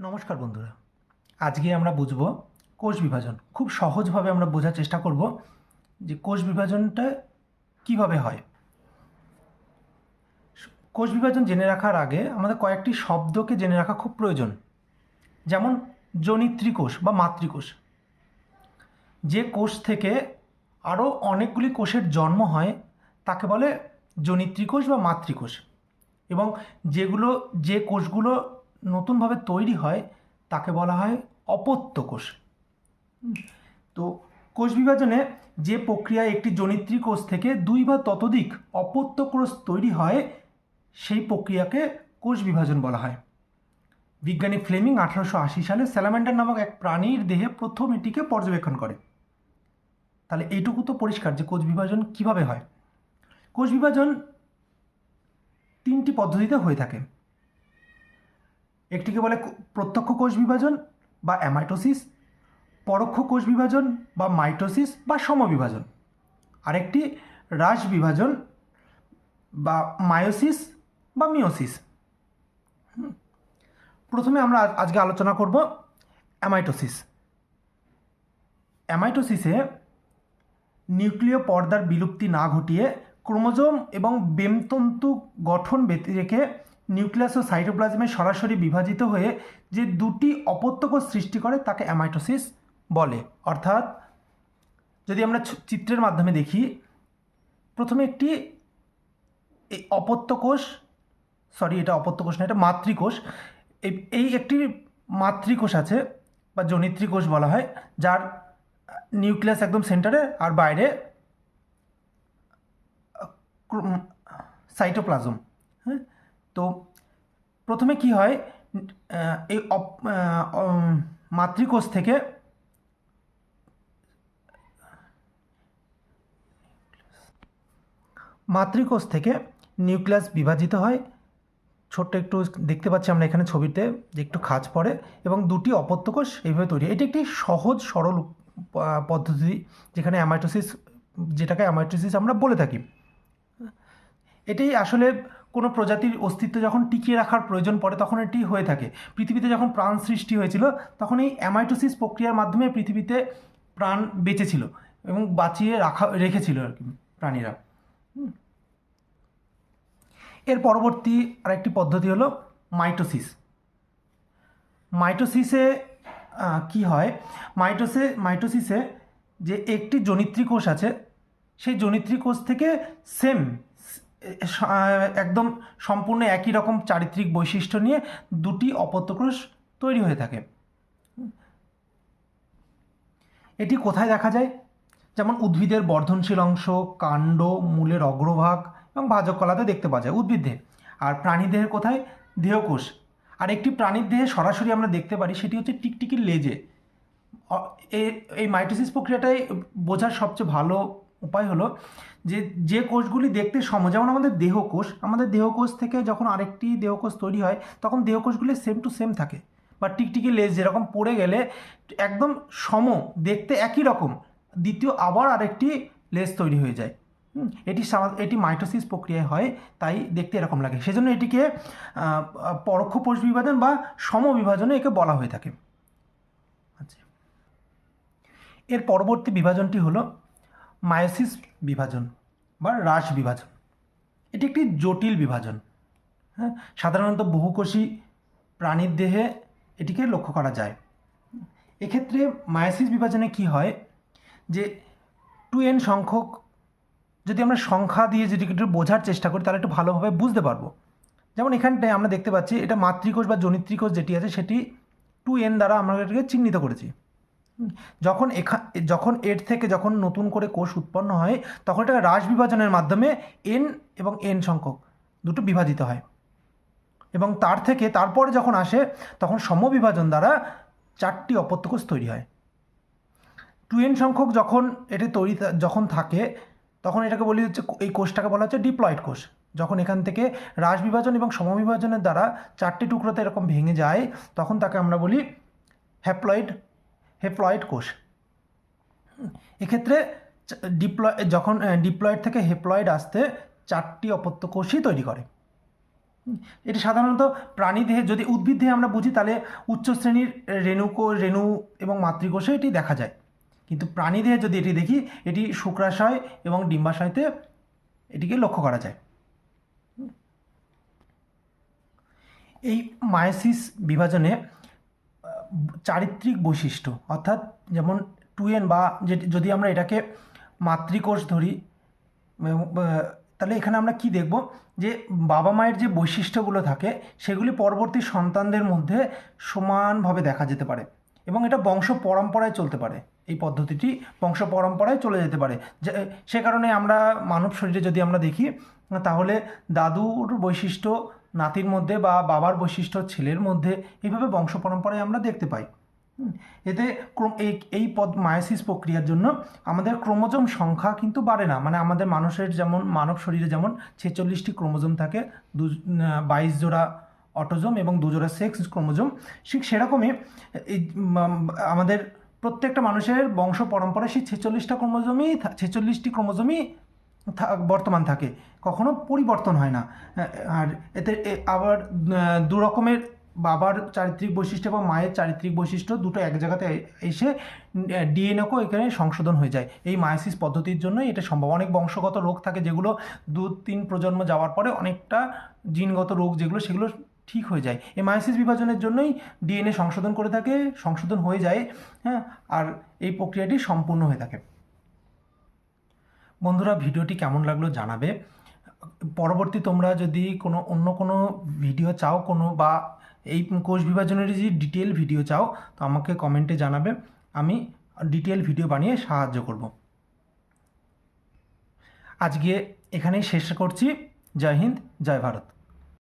নমস্কার বন্ধুরা। আজকে আমরা বুঝব কোষ বিভাজন। খুব সহজভাবে আমরা বোঝার চেষ্টা করব যে কোষ বিভাজনটা কীভাবে হয়। কোষ বিভাজন জেনে রাখার আগে আমাদের কয়েকটি শব্দকে জেনে রাখা খুব প্রয়োজন। যেমন জনিত্রী কোষ বা মাতৃকোষ। যে কোষ থেকে আরও অনেকগুলি কোষের জন্ম হয়, তাকে বলে জনিত্রী কোষ বা মাতৃকোষ। এবং যেগুলো যে কোষগুলো নতুনভাবে তৈরি হয়, তাকে বলা হয় অপত্য কোষ তো কোষ বিভাজনে যে প্রক্রিয়ায় একটি জনিত্রী কোষ থেকে দুই বা ততোধিক অপত্য কোষ তৈরি হয়, সেই প্রক্রিয়াকে কোষ বিভাজন বলা হয়। বিজ্ঞানী ফ্লেমিং আঠারোশো আশি সালে স্যালামেন্ডার নামক এক প্রাণীর দেহে প্রথম এটিকে পর্যবেক্ষণ করে। তাহলে এইটুকু তো পরিষ্কার যে কোষ বিভাজন কীভাবে হয়। কোষ বিভাজন তিনটি পদ্ধতিতে হয়ে থাকে। একটিকে বলে প্রত্যক্ষ কোষ বিভাজন বা অ্যামাইটোসিস পরোক্ষ কোষ বিভাজন বা মাইটোসিস বা সমবিভাজন। আরেকটি হ্রাস বিভাজন বা মায়োসিস বা মিওসিস প্রথমে আমরা আজকে আলোচনা করব অ্যামাইটোসিস অ্যামাইটোসিসে নিউক্লিয় পর্দার বিলুপ্তি না ঘটিয়ে ক্রোমোজোম এবং বেমতন্তু গঠন ব্যতি রেখে নিউক্লিয়াস ও সাইটোপ্লাজমে সরাসরি বিভাজিত হয়ে যে দুটি অপত্যকোষ সৃষ্টি করে তাকে অ্যামাইটোসিস বলে। অর্থাৎ যদি আমরা চিত্রের মাধ্যমে দেখি, প্রথমে একটি এই অপত্যকোষ, সরি, এটা অপত্যকোষ না, এটা মাতৃকোষ। এই একটি মাতৃকোষ আছে, বা জনিত্রী কোষ বলা হয়, যার নিউক্লিয়াস একদম সেন্টারে আর বাইরে সাইটোপ্লাজম। হ্যাঁ? তো প্রথমে কি হয় এই মাতৃকোষ থেকে মাতৃকোষ থেকে নিউক্লিয়াস বিভাজিত হয়। ছোট্ট একটু দেখতে পাচ্ছি আমরা এখানে ছবিতে যে একটু খাঁজ পড়ে এবং দুটি অপত্যকোষ এইভাবে তৈরি। এটি একটি সহজ, সরল পদ্ধতি যেখানে অ্যামাইটোসিস যেটাকে অ্যামাইটোসিস আমরা বলে থাকি। এটাই আসলে কোনো প্রজাতির অস্তিত্ব যখন টিকিয়ে রাখার প্রয়োজন পড়ে, তখন এটি হয়ে থাকে। পৃথিবীতে যখন প্রাণ সৃষ্টি হয়েছিল, তখন এই অ্যামাইটোসিস প্রক্রিয়ার মাধ্যমে পৃথিবীতে প্রাণ বেঁচেছিল এবং বাঁচিয়ে রাখা, রেখেছিল আর কি প্রাণীরা। এর পরবর্তী আরেকটি পদ্ধতি হলো মাইটোসিস মাইটোসিসে কি হয়? মাইটোসে মাইটোসিসে যে একটি জনিত্রী কোষ আছে, সেই জনিত্রী কোষ থেকে সেম একদম সম্পূর্ণ একই রকম চারিত্রিক বৈশিষ্ট্য নিয়ে দুটি অপত্যকোষ তৈরি হয়ে থাকে। এটি কোথায় দেখা যায়? যেমন উদ্ভিদের বর্ধনশীল অংশ, কাণ্ড, মূলের অগ্রভাগ এবং ভাজক কলাতে দেখতে পাওয়া যায় উদ্ভিদে আর প্রাণীদেহের কোথায়? দেহকোষ। আর একটি প্রাণীর দেহে সরাসরি আমরা দেখতে পারি সেটি হচ্ছে টিকটিকির লেজে। এই মাইটোসিস প্রক্রিয়াটাই বোঝার সবচেয়ে ভালো উপায় হলো যে যে কোষগুলি দেখতে সম, যেমন আমাদের দেহকোষ আমাদের দেহকোষ থেকে যখন আরেকটি দেহকোষ তৈরি হয়, তখন দেহকোষগুলি সেম টু সেম থাকে। বা টিকটিকি লেজ যেরকম পড়ে গেলে একদম সম, দেখতে একই রকম, দ্বিতীয় আবার আরেকটি লেজ তৈরি হয়ে যায়। এটি এটি মাইটোসিস প্রক্রিয়ায় হয়, তাই দেখতে এরকম লাগে। সেজন্য এটিকে পরোক্ষ কোষ বিভাজন বা সমবিভাজনে একে বলা হয়ে থাকে। আচ্ছা। এর পরবর্তী বিভাজনটি হলো মায়োসিস বিভাজন বা হ্রাস বিভাজন। এটি একটি জটিল বিভাজন। হ্যাঁ সাধারণত বহুকোষী প্রাণীর দেহে এটিকে লক্ষ্য করা যায়। এক্ষেত্রে মায়োসিস বিভাজনে কি হয়? যে টু এন সংখ্যক, যদি আমরা সংখ্যা দিয়ে যদি একটু বোঝার চেষ্টা করি, তাহলে একটু ভালোভাবে বুঝতে পারব। যেমন এখানটায় আমরা দেখতে পাচ্ছি, এটা মাতৃকোষ বা জনিত্রীকোষ যেটি আছে, সেটি টু এন দ্বারা আমরা এটাকে চিহ্নিত করেছি। যখন এখা, যখন এর থেকে যখন নতুন করে কোষ উৎপন্ন হয়, তখন এটা হ্রাস বিভাজনের মাধ্যমে এন এবং এন সংখ্যক দুটো বিভাজিত হয়। এবং তার থেকে তারপরে যখন আসে, তখন সমবিভাজন দ্বারা চারটি অপত্যকোষ তৈরি হয়। টু এন সংখ্যক যখন এটি তৈরি যখন থাকে, তখন এটাকে বলি হচ্ছে এই কোষটাকে বলা হচ্ছে ডিপ্লয়েড কোষ। যখন এখান থেকে হ্রাস বিভাজন এবং সমবিভাজনের দ্বারা চারটি টুকরোতে এরকম ভেঙে যায়, তখন তাকে আমরা বলি হ্যাপ্লয়েড হেপ্লয়েড কোষ। এক্ষেত্রে ডিপ্লয় যখন ডিপ্লয়েড থেকে হেপ্লয়েড আসতে চারটি অপত্য কোষই তৈরি করে। এটি সাধারণত প্রাণী দেহে যদি উদ্ভিদ দেহে আমরা বুঝি, তাহলে উচ্চ শ্রেণির রেণুকো রেণু এবং মাতৃকোষে এটি দেখা যায়। কিন্তু প্রাণী দেহে যদি এটি দেখি, এটি শুক্রাশয় এবং ডিম্বাশয়তে এটিকে লক্ষ্য করা যায়। এই মায়োসিস বিভাজনে চারিত্রিক বৈশিষ্ট্য, অর্থাৎ যেমন টুয়েন বা যে- যদি আমরা এটাকে মাতৃকোষ ধরি তাহলে এখানে আমরা কি দেখব? যে বাবা মায়ের যে বৈশিষ্ট্যগুলো থাকে, সেগুলি পরবর্তী সন্তানদের মধ্যে সমানভাবে দেখা যেতে পারে এবং এটা বংশ পরম্পরায় চলতে পারে। এই পদ্ধতিটি বংশ পরম্পরায় চলে যেতে পারে। সে কারণে আমরা মানব শরীরে যদি আমরা দেখি, তাহলে দাদুর বৈশিষ্ট্য নাতির মধ্যে বা বাবার বৈশিষ্ট্য ছেলের মধ্যে এইভাবে বংশ পরম্পরায় আমরা দেখতে পাই। এতে এই পদ মায়োসিস প্রক্রিয়ার জন্য আমাদের ক্রোমোজোম সংখ্যা কিন্তু বাড়ে না। মানে আমাদের মানুষের যেমন, মানব শরীরে যেমন ছেচল্লিশটি ক্রোমোজোম থাকে, দু বাইশ জোড়া অটোজোম এবং দুজোড়া সেক্স ক্রোমোজোম। ঠিক সেরকমই এই আমাদের প্রত্যেকটা মানুষের বংশ পরম্পরায় সেই ছেচল্লিশটা ক্রোমোজোমই ছেচল্লিশটি ক্রোমোজোমই বর্তমান থাকে। কখনো পরিবর্তন হয় না। আর এতে আবার দু রকমের বাবার চারিত্রিক বৈশিষ্ট্য এবং মায়ের চারিত্রিক বৈশিষ্ট্য দুটো এক জায়গাতে এসে ডিএনএকেও এখানে সংশোধন হয়ে যায়। এই মায়োসিস পদ্ধতির জন্যই এটা সম্ভব। অনেক বংশগত রোগ থাকে যেগুলো দু তিন প্রজন্ম যাওয়ার পরে অনেকটা জিনগত রোগ যেগুলো, সেগুলো ঠিক হয়ে যায়। এই মায়োসিস বিভাজনের জন্যই ডিএনএ সংশোধন করে থাকে, সংশোধন হয়ে যায় হ্যাঁ আর এই প্রক্রিয়াটি সম্পূর্ণ হয়ে থাকে। বন্ধুরা, ভিডিওটি কেমন লাগল জানাবে। পরবর্তী তোমরা যদি কোনো অন্য কোনো ভিডিও চাও, কোনো বা এই কোষ বিভাজনের যদি ডিটেল ভিডিও চাও, তো আমাকে কমেন্টে জানাবে। আমি ডিটেল ভিডিও বানিয়ে সাহায্য করব। আজকে এখানেই শেষ করছি। জয় হিন্দ, জয় ভারত।